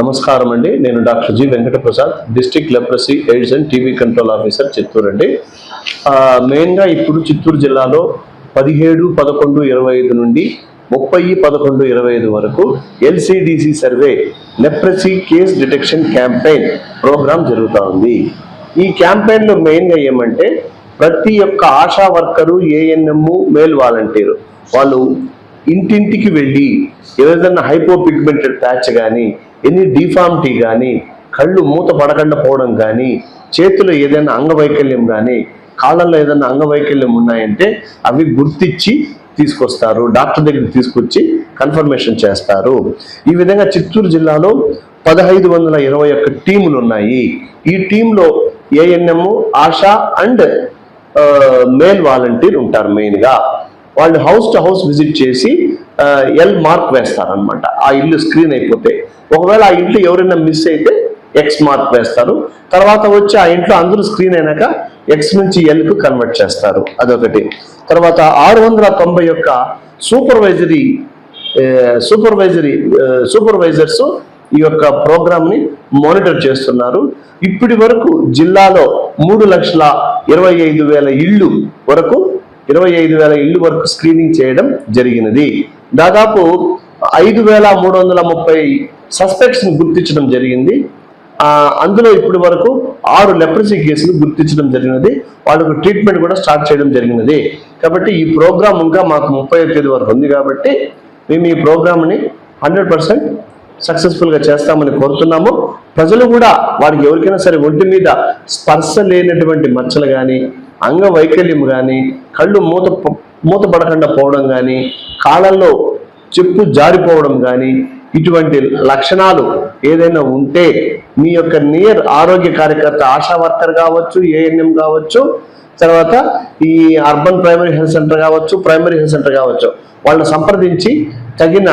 నమస్కారం అండి. నేను doctor G Venkata Prasad district leprosy AIDS and TB control officer Chittoor అండి. మెయిన్గా ఇప్పుడు చిత్తూరు జిల్లాలో పదిహేడు పదకొండు ఇరవై ఐదు నుండి ముప్పై పదకొండు ఇరవై ఐదు వరకు LCDC survey leprosy case detection campaign program జరుగుతూ ఉంది. ఈ క్యాంపెయిన్లో మెయిన్గా ఏమంటే ప్రతి ఒక్క ASHA worker ANM male volunteer వాళ్ళు ఇంటింటికి వెళ్ళి ఏదైనా హైపో పిగ్మెంటెడ్ ప్యాచ్ కానీ ఎనీ డిఫార్మిటీ కానీ కళ్ళు మూత పడకుండా పోవడం కానీ చేతిలో ఏదైనా అంగవైకల్యం కానీ కాళ్ళల్లో ఏదైనా అంగవైకల్యం ఉన్నాయంటే అవి గుర్తించి తీసుకొస్తారు డాక్టర్ దగ్గరికి తీసుకొచ్చి కన్ఫర్మేషన్ చేస్తారు. ఈ విధంగా చిత్తూరు జిల్లాలో పదహైదు వందల ఇరవై ఒక్క టీములు ఉన్నాయి. ఈ టీంలో ANM ASHA and male volunteer ఉంటారు మెయిన్గా. వాళ్ళు హౌస్ టు హౌస్ విజిట్ చేసి ఎల్ మార్క్ వేస్తారనమాట ఆ ఇల్లు స్క్రీన్ అయిపోతే. ఒకవేళ ఆ ఇంట్లో ఎవరైనా మిస్ అయితే ఎక్స్ మార్క్ వేస్తారు. తర్వాత వచ్చి ఆ ఇంట్లో అందరూ స్క్రీన్ అయినాక ఎక్స్ నుంచి ఎల్కు కన్వర్ట్ చేస్తారు. అదొకటి. తర్వాత ఆరు వందల తొంభై యొక్క సూపర్వైజరీ సూపర్వైజరీ సూపర్వైజర్స్ ఈ యొక్క ప్రోగ్రామ్ని మానిటర్ చేస్తున్నారు. ఇప్పటి వరకు జిల్లాలో మూడు లక్షల ఇరవై ఐదు వేల ఇళ్ళు వరకు ఇరవై ఐదు వేల ఇళ్ళు వరకు స్క్రీనింగ్ చేయడం జరిగినది. దాదాపు ఐదు వేల మూడు వందల ముప్పై సస్పెక్ట్స్ గుర్తించడం జరిగింది. అందులో ఇప్పటి వరకు ఆరు లెప్రసీ కేసులు గుర్తించడం జరిగినది. వాళ్ళకు ట్రీట్మెంట్ కూడా స్టార్ట్ చేయడం జరిగినది. కాబట్టి ఈ ప్రోగ్రామ్ ఇంకా మాకు ముప్పై తేదీ వరకు ఉంది కాబట్టి మేము ఈ ప్రోగ్రామ్ని హండ్రెడ్ పర్సెంట్ సక్సెస్ఫుల్గా చేస్తామని కోరుతున్నాము. ప్రజలు కూడా వారికి ఎవరికైనా సరే ఒంటి మీద స్పర్శ లేనటువంటి మచ్చలు కానీ అంగవైకల్యం కానీ కళ్ళు మూత మూత పడకుండా పోవడం కానీ కాళ్ళల్లో చెప్పు జారిపోవడం కానీ ఇటువంటి లక్షణాలు ఏదైనా ఉంటే మీ యొక్క నియర్ ఆరోగ్య కార్యకర్త ఆశా వర్కర్ కావచ్చు ఏఎన్ఎం కావచ్చు తర్వాత ఈ అర్బన్ ప్రైమరీ హెల్త్ సెంటర్ కావచ్చు ప్రైమరీ హెల్త్ సెంటర్ కావచ్చు వాళ్ళని సంప్రదించి తగిన